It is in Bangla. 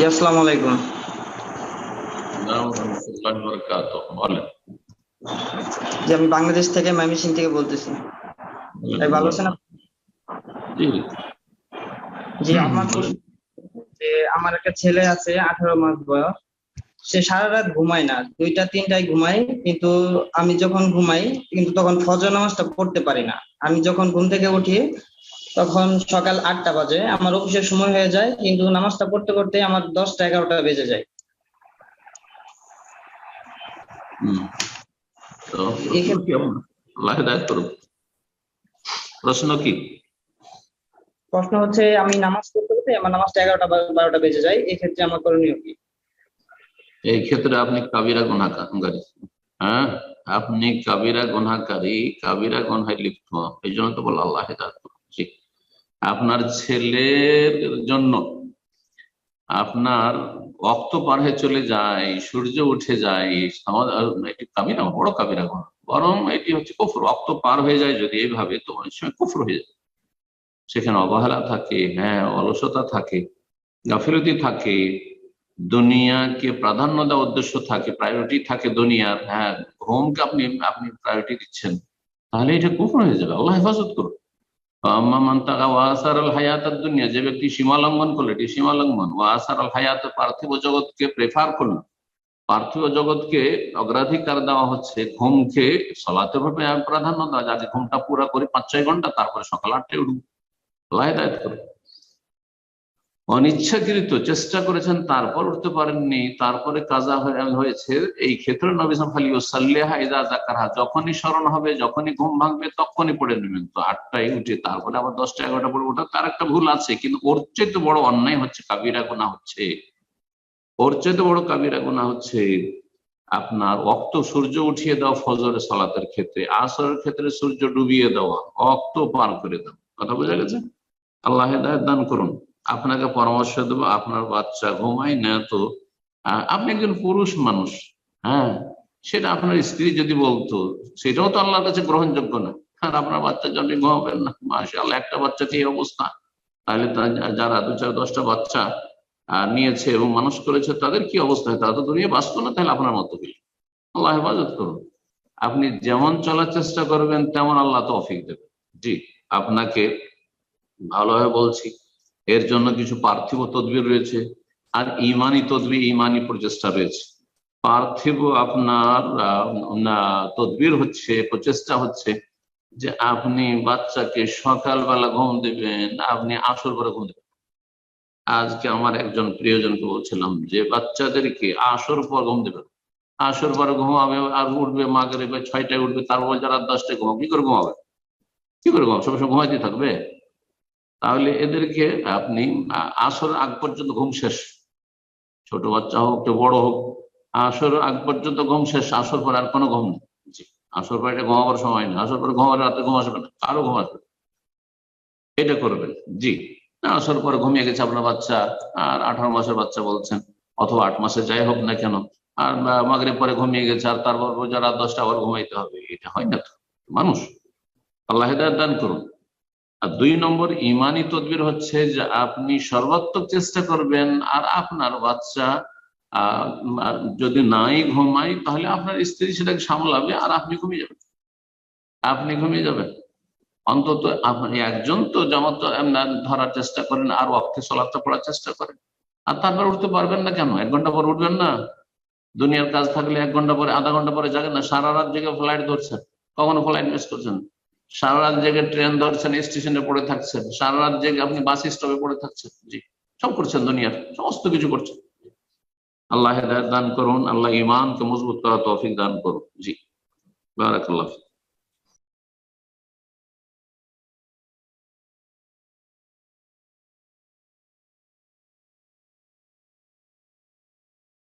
জি আসসালামু আলাইকুম। জি আমি বাংলাদেশ থেকে ময়মনসিংহ থেকে বলতেছি। ভাই ভালো আছেন আপনি? জি। জি আমার যে আমার একটা ছেলে আছে আঠারো মাস বয়স। সে সারা রাত ঘুমায় না। দুইটা তিনটায় ঘুমায় কিন্তু আমি যখন ঘুমাই কিন্তু তখন ফজর নামাজটা পড়তে পারি না। আমি যখন ঘুম থেকে উঠি তখন সকাল আটটা বাজে। আমার অফিসের সময় হয়ে যায় কিন্তু নামাজটা পড়তে পড়তে আমার দশটা এগারোটা বেজে যায়। প্রশ্ন কি? প্রশ্ন হচ্ছে আমি নামাজ পড়তে পড়তে আমার নামাজটা এগারোটা বারোটা বেজে যায় এই ক্ষেত্রে আমার করণীয় কি? এই ক্ষেত্রে আপনি কাবিরা গুনাহগারী হ্যাঁ? আপনি কাবিরা গুনাহগারী কাবিরা গুনহায় লিপ্ত। এই জন্য তো বলো আল্লাহ হেদায়েত। আপনার ছেলের জন্য আপনার অক্ত পার হয়ে চলে যায়, সূর্য উঠে যায় এটি কাবিরা বড় কাবিরা গুনাহ বরং এটি হচ্ছে কুফর অক্ত পার হয়ে যায় যদি এইভাবে, তো অনেক সময় কুফর হয়ে যায়। সেখানে অবহেলা থাকে হ্যাঁ অলসতা থাকে, গাফিলতি থাকে, দুনিয়াকে প্রাধান্য দেওয়ার উদ্দেশ্য থাকে প্রায়োরিটি থাকে দুনিয়ার হ্যাঁ ঘুমকে আপনি আপনি প্রায়োরিটি দিচ্ছেন, তাহলে এটা কুফর হয়ে যাবে। আল্লাহ হেফাজত করুন। দুনিয়া যে ব্যক্তি সীমা লঙ্ঘন করল এটি সীমা ওয়া আসার হায়াত পার্থিব জগৎকে প্রেফার করল। পার্থিব জগৎকে অগ্রাধিকার দেওয়া হচ্ছে ঘুমকে সলাতে ভাবে প্রাধান্য দেওয়া। যাতে ঘুমটা পুরা করে পাঁচ ছয় ঘণ্টা, তারপরে সকাল আটটায় উঠবো। আল্লাহ হেদায়েত করুন অনিচ্ছাকৃত চেষ্টা করেছেন, তারপর উঠতে পারেননি, তারপরে কাজা হয়েছে। এই ক্ষেত্রে জাকারহা যখনই স্মরণ হবে, যখনই ঘুম ভাঙবে, তখনই পড়ে নেবেন। তো আটটায় উঠে, তারপরে আবার দশটা এগারোটা পরে ওঠা তার একটা ভুল আছে, কিন্তু ওর চেয়ে বড় অন্যায় হচ্ছে কাবিরা গোনা হচ্ছে। ওর চেয়ে বড় কাবিরা গোনা হচ্ছে আপনার অক্ত সূর্য উঠিয়ে দেওয়া ফজরের সালাতের ক্ষেত্রে, আসরের ক্ষেত্রে সূর্য ডুবিয়ে দেওয়া, অক্ত পার করে দেওয়া। কথা বোঝা গেছে? আল্লাহ দান করুন। আপনাকে পরামর্শ দেবো, আপনার বাচ্চা ঘুমায় না তো আপনি একজন পুরুষ মানুষ হ্যাঁ? সেটা আপনার স্ত্রী যদি বলতো, সেটাও তো আল্লাহর কাছে গ্রহণযোগ্য না। আর আপনার বাচ্চার জন্য ঘুমাবেন না মাসে আল্লাহ একটা বাচ্চাতে এই অবস্থা? তাহলে যারা দু চার, দশটা বাচ্চা নিয়েছে এবং মানুষ করেছে, তাদের কি অবস্থা? তারা তো দুনিয়া বাঁচত না, তাহলে আপনার মতো হইল আল্লাহ হেফাজত করুন। আপনি যেমন চলার চেষ্টা করবেন, তেমন আল্লাহ তো তৌফিক দেবে জি, আপনাকে ভালোভাবে বলছি। এর জন্য কিছু পার্থিব তদবির রয়েছে আর ইমানি তদবির, ইমানি প্রচেষ্টা রয়েছে। পার্থিব আপনার তদবির হচ্ছে, প্রচেষ্টা হচ্ছে যে আপনি বাচ্চাকে সকালবেলা ঘুম দেবেন, আপনি আসর করে ঘুম দেবেন। আজকে আমার একজন প্রিয়জনকে বলছিলাম যে বাচ্চাদেরকে আসর পর ঘুম দেবেন। আসর পর ঘুমাবে আর উঠবে মাগরে ছয়টায় উঠবে তারপর যারা দশটায় ঘুমাবে। কি করে ঘুমাবে? কি করে ঘুমাবে? সবসময় ঘুমাইতে থাকবে? তাহলে এদেরকে আপনি আসর আগ পর্যন্ত ঘুম শেষ। ছোট বাচ্চা হোক কেউ বড় হোক আসর আগ পর্যন্ত ঘুম শেষ, আসর পর আর কোনো ঘুম নেই। আসর পর এটা ঘুমাবার সময় নেই আসর পরে ঘুমাবার রাতে ঘুম আসবে না, কারও ঘুম আসবে এটা করবেন, জি। আসর পরে ঘুমিয়ে গেছে আপনার বাচ্চা, আর আঠারো মাসের বাচ্চা বলছেন, অথবা আট মাসে যাই হোক না কেন, আর মাগরে পরে ঘুমিয়ে গেছে, আর তারপর রোজা রাত দশটা আবার ঘুমাইতে হবে, এটা হয় না তো। মানুষ, আল্লাহ দান করুন। আর দুই নম্বর, ইমানি তদবির হচ্ছে যে আপনি সর্বাত্মক চেষ্টা করবেন আর আপনার বাচ্চা যদি নাই ঘুমায়, তাহলে আপনার স্ত্রী সেটাকে সামলাবে আর আপনি ঘুমিয়ে যাবেন। আপনি ঘুমিয়ে যাবেন। অন্তত আপনি একজন তো জামাত ধরার চেষ্টা করেন, আর অক্ষে সলাপটা পড়ার চেষ্টা করেন। আর তারপর উঠতে পারবেন না কেন? এক ঘণ্টা পর উঠবেন না? দুনিয়ার কাজ থাকলে এক ঘণ্টা পরে, আধা ঘণ্টা পরে যাবেন না? সারা রাত জেগে ফ্লাইট ধরছেন। কখনো ফ্লাইট মিস করছেন? সারা রাত জেগে ট্রেন ধরছেন, স্টেশনে পড়ে থাকছেন, সারা রাত জেগে আপনি বাস স্টপে পড়ে থাকছেন। জি, সব করছেন দুনিয়ার, সমস্ত কিছু করছেন। আল্লাহ হেদায়ত দান করুন, আল্লাহ ইমানকে মজবুত করা তৌফিক দান করুন। জি, বারাকাল্লাহ